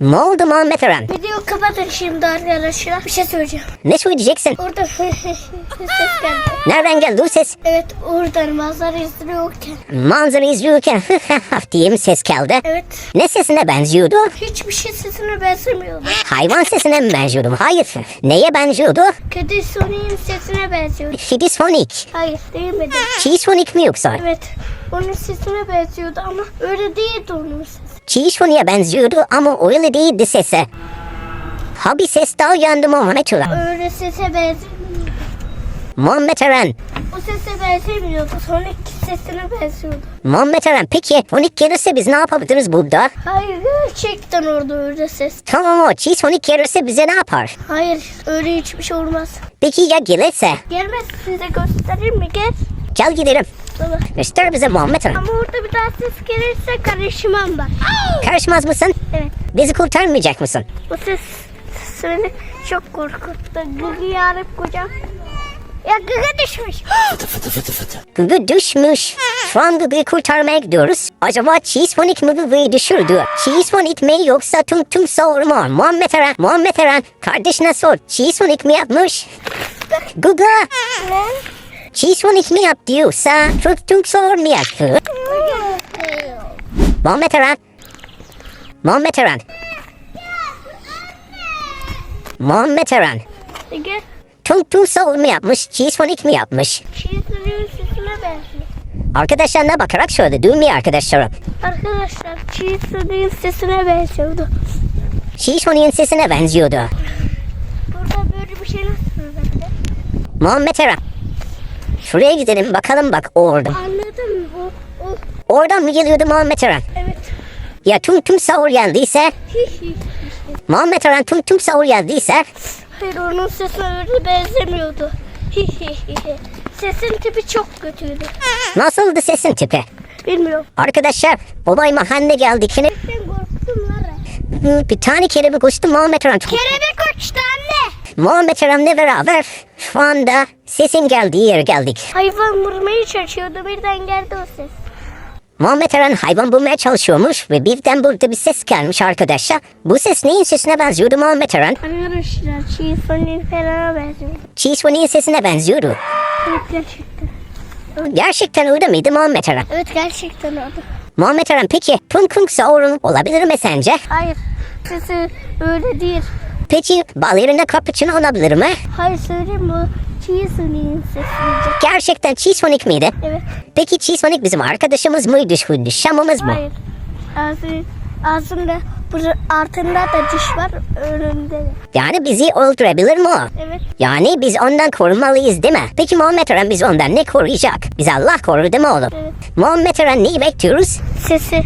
Ne oldu Muhammed Eren? Video kapatın şimdi arkadaşlar. Bir şey söyleyeceğim. Ne söyleyeceksin? Orada ses geldi. Nereden geldi o ses? Evet oradan manzara izliyorken. Manzara izliyorken diye mi ses geldi? Evet. Ne sesine benziyordu? Hiçbir şey sesine benzemiyordu. Hayvan sesine mi benziyordu? Hayır. Neye benziyordu? Kedi Sony'in sesine benziyordu. Fidisonik. Hayır değmedi. Çiğsonik mi yoksa? Evet. Onun sesine benziyordu ama öyle değildi onun sesi. Çiğsonik'e benziyordu ama öyle değildi sesi. Ha bir ses daha uyandı Muhammed Eren. Öyle sese benzemiyordu. Muhammed Eren. O sese benzemiyordu. Sonic sesine benziyordu. Muhammed Eren peki Sonic gelirse biz ne yapabiliriz burada? Hayır gerçekten orada öyle ses. Tamam o Çiğsonik gelirse bize ne yapar? Hayır öyle hiçbir şey olmaz. Peki ya gelirse? Gelmez size göstereyim mi? Gel. Gel gidelim. Baba. Göster bize Muhammed Eren. Ama orada bir daha ses gelirse karışmam bak. Karışmaz mısın? Evet. Bizi kurtarmayacak mısın? Bu ses beni çok korkuttu. Gıgı yarıp kocam. Ya gıgı düşmüş. Gıgı düşmüş. Şu an Gıgı'yı kurtarmaya gidiyoruz. Acaba Cheesephonic mi Gıgı'yı düşürdü? Cheesephonic mi yoksa Tung Tung Sour mu? Muhammed Eren, Muhammed Eren kardeşine sor. Cheesephonic mi yapmış? Gıgı, ne? Cheesephonic mi yaptı yoksa Tung Tung Sour mu yaptı? Muhammed Eren. Muhammed Eren. Muhammed Eren. Tung Sour mu yapmış? Cheesephonic mi yapmış? Cheese'nin sesine benziyor. Arkadaşlarına bakarak şöyle değil mi arkadaşlarım? Arkadaşlar Cheese'nin sesine benziyordu. Cheesephonics'in sesine benziyordu. Burada böyle bir şey nasıl bende? Muhammed Eren. Şuraya gidelim bakalım bak orada. Anladın mı? O. Oradan mı geliyordu Muhammed Eren? Evet. Ya Tung Tung Sour geldiyse. Muhammed Eren Tung Tung Sour geldiyse Hayır onun sesi öyle benzemiyordu. Sesin tipi çok kötüydü. nasıldı sesin tipi? Bilmiyorum. Arkadaşlar olay mahalle geldik. Hı, bir tane kelebek uçtu Muhammed Eren. Kelebek uçtu anne. Muhammed Eren'le beraber şu anda sesin geldiği yere geldik. Hayvan vurmaya çalışıyordu birden geldi o ses. Muhammed Eren hayvan bulmaya çalışıyormuş ve birden burada bir ses gelmiş arkadaşlar. Bu ses neyin sesine benziyordu Muhammed Eren? Arkadaşlar çiğ falan benziyor. Cheesephonics'in sesine benziyordu. Evet gerçekten. Gerçekten öyle miydi Muhammed Eren? Evet gerçekten oldu. Muhammed Eren peki Tung Tung Sour'un olabilir mi sence? Hayır sesi öyle değil. Peki balerina cappuccino olabilir mi? Hayır söyleyeyim bu çiğ sesi. Gerçekten Cheesefonic miydi? Evet. Peki Cheesefonic bizim arkadaşımız mıydı? Şamımız mı? Hayır. Ağzında burada altında da diş var önünde de. Yani bizi öldürebilir mi o? Evet. Yani biz ondan korumalıyız değil mi? Peki Muhammed Eren biz ondan ne koruyacak? Biz Allah korur değil mi oğlum? Evet. Muhammed Eren neyi bekliyoruz? Sesi.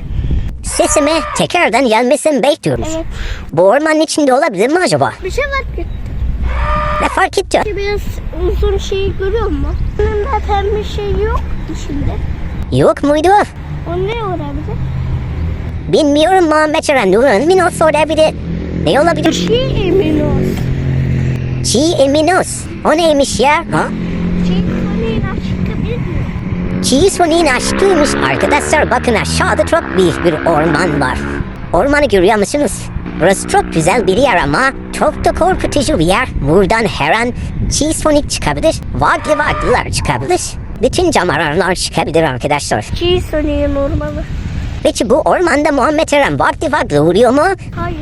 Sesimi tekrardan gelmesini bekliyoruz. Evet. Bu ormanın içinde olabilir mi acaba? Bir şey var ki. Ne fark etti? Biraz uzun şeyi görüyor musun? Yanında pembe şey yok içinde. Yok muydu? O ne olabilir? Bilmiyorum Muhammed Eren. Nurhan Minos olabilir. Ne olabilir? Çiğ emin ol. Çiğ Eminos. O neymiş ya? Ha? Çiğ Soni'nin aşkıymış. Arkadaşlar bakın aşağıda çok büyük bir orman var. Ormanı görüyor musunuz? Burası çok güzel bir yer ama çok da korkutucu bir yer. Buradan her an Sonic çıkabilir. Vagli vaglılar çıkabilir. Bütün canavarlar çıkabilir arkadaşlar. Çiğ soniğin ormanı. Peki bu ormanda Muhammed Eren vagli vaglı vuruyor mu? Hayır.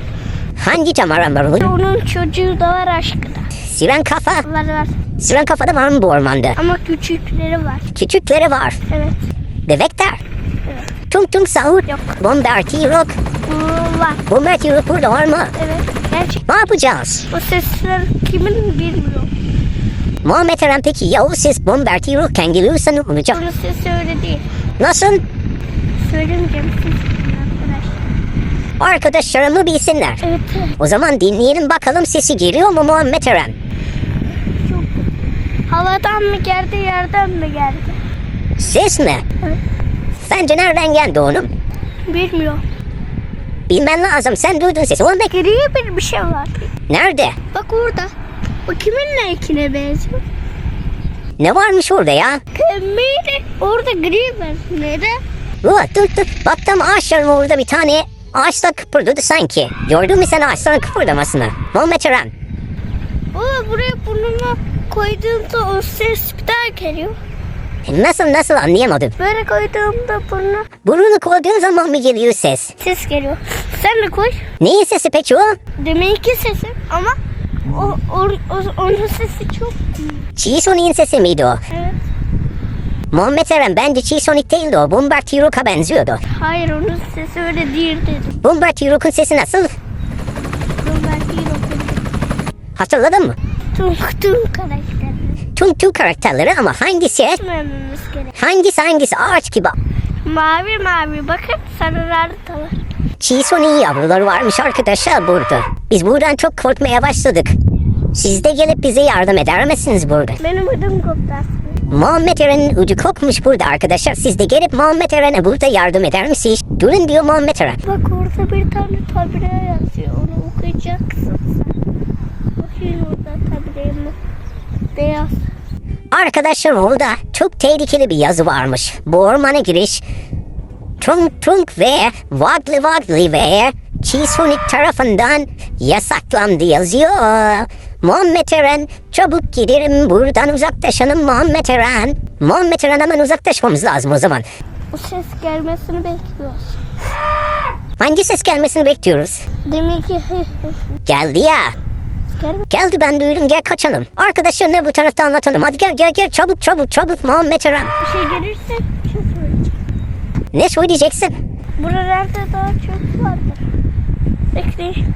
Hangi canavarlar vuruyor? Onun çocuğu da var aşkıda. Siren kafa. Var var. Siren kafa da var mı bu ormanda? Ama küçükleri var. Küçükleri var. Evet. Bebekler. Evet. Tung tung sahur. Yok. Bombardier rock. Bu var. Bombardier rock burada var mı? Evet. Gerçek. Ne yapacağız? O sesler kimin bilmiyorum. Muhammed Eren peki ya o ses Bombardier rock'ken geliyorsa ne olacak? Onun sesi öyle değil. Nasıl? Söylemeyeceğim. Arkadaşlarımı bilsinler. Evet. O zaman dinleyelim bakalım sesi geliyor mu Muhammed Eren? Havadan mı geldi yerden mi geldi? Ses mi? Evet. Sence nereden geldi onun? Bilmiyorum. Bilmen lazım. Sen duydun sesi. Onda Gri bir bir şey var. nerede? Bak orada. O kimin lekine benziyor? Ne varmış orada ya? Kemiydi. Orada gri var. Neden? Dur dur dur. Baktım ağaçların orada bir tane Ağaçlar kıpırdadı sanki. Gördün mü sen ağaçların kıpırdamasını? Muhammed Eren. Baba buraya burnunu koyduğumda o ses bir daha geliyor. Nasıl nasıl anlayamadım. Böyle koyduğumda burnu Burnunu koyduğun zaman mı geliyor ses? ses geliyor. Sen de koy. Neyin sesi peki o? Deminki sesi ama o, o, o- onun sesi çok Çiğ sesi miydi o? Evet. Muhammed Eren bence Çiğ Sonic değildi o. Bomber T-Rock'a benziyordu. Hayır onun sesi öyle değil dedim. Bomber T-Rock'un sesi nasıl? Değil o. Hatırladın mı? Tunk karakterleri. Tung Tung karakterleri ama hangisi? Hangisi hangisi ağaç gibi. Mavi mavi bakın sarılar da var. Çiğ Sonic'in yavruları varmış arkadaşlar burada. Biz buradan çok korkmaya başladık. Siz de gelip bize yardım eder misiniz burada? Benim ödüm koptu aslında. Muhammed Eren'in ucu kopmuş burada arkadaşlar. Siz de gelip Muhammed Eren'e burada yardım eder misiniz? Durun diyor Muhammed Eren. Bak orada bir tane tabire yazıyor. Onu okuyacaksın sen. Mi? Beyaz. Arkadaşlar orada çok tehlikeli bir yazı varmış. Bu ormana giriş Trunk Trunk ve Wagli Wagli ve Çiğsunik tarafından yasaklandı yazıyor. Muhammed Eren çabuk gidelim buradan uzaklaşalım Muhammed Eren. Muhammed Eren hemen uzaklaşmamız lazım o zaman. Bu ses gelmesini bekliyoruz. Hangi ses gelmesini bekliyoruz? Demek ki Geldi ya. Geldi ben duydum gel kaçalım. Arkadaşlar ne bu tarafta anlatalım. Hadi gel gel gel çabuk çabuk çabuk Muhammed Eren. Bir şey gelirse bir şey söyleyeceğim. Ne söyleyeceksin? Buralarda daha çöp vardır. Bekleyin.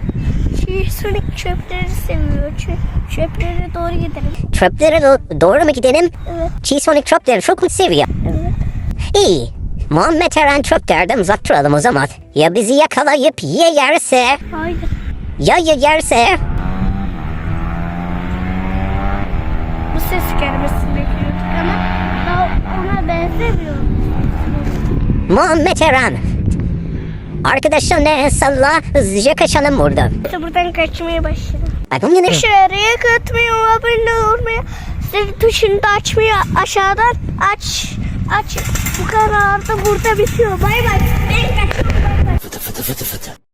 Sonic çöpleri seviyor. Çö çöplere doğru gidelim. Çöplere do- doğru mu gidelim? Evet, Çiğ Sonic çöpleri çok mu seviyor? evet. İyi. Muhammed Eren çöplerden uzak duralım o zaman. Ya bizi yakalayıp ya yerse? Hayır. Ya ya yerse? Ses gelmesini bekliyorduk ama daha ona benzemiyor. Muhammed Eren. Ne salla hızlıca kaçalım buradan. İşte buradan kaçmaya başladım. Bakın yine Dışarıya katmayı, abone olmayı, zil tuşunu da açmayı aşağıdan aç. Aç. Bu kadar da burada bitiyor. Bay bay. Ben kaçıyorum. Bay bay.